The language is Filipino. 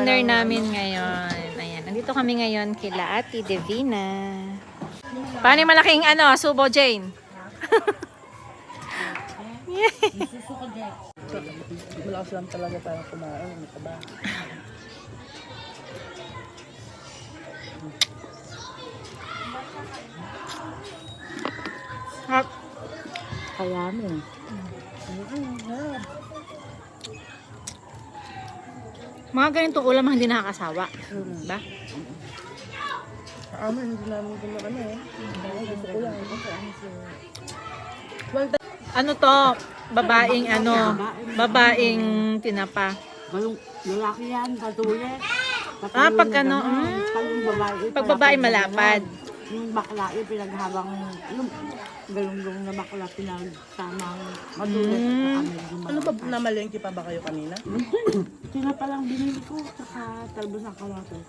dinner namin ngayon. Ayan, nandito kami ngayon kila Ate Devina. Paano yung malaking ano, subo Jane? Malakas lang talaga tayo kumain. Ano ka ba? Kaya mo. Mga ganitong ulam hindi nakakasawa. Diba? Sa amin, hindi namin gulo ano eh. Gusto ko lang. Ano to? Babaeng ano? Babaeng tinapa. Balong, lalaki yan, katulad. Ah, pag ano, mm. Pag yung babae, Pag babae malapad. Yung bakla, yung pinaghabang, yung galong-galong na bakla, pinagsamang matulad Mm. sa amin. yung Ano ba, namalengke pa ba kayo kanina? Sila palang binili ko, saka talbos ng kamatis.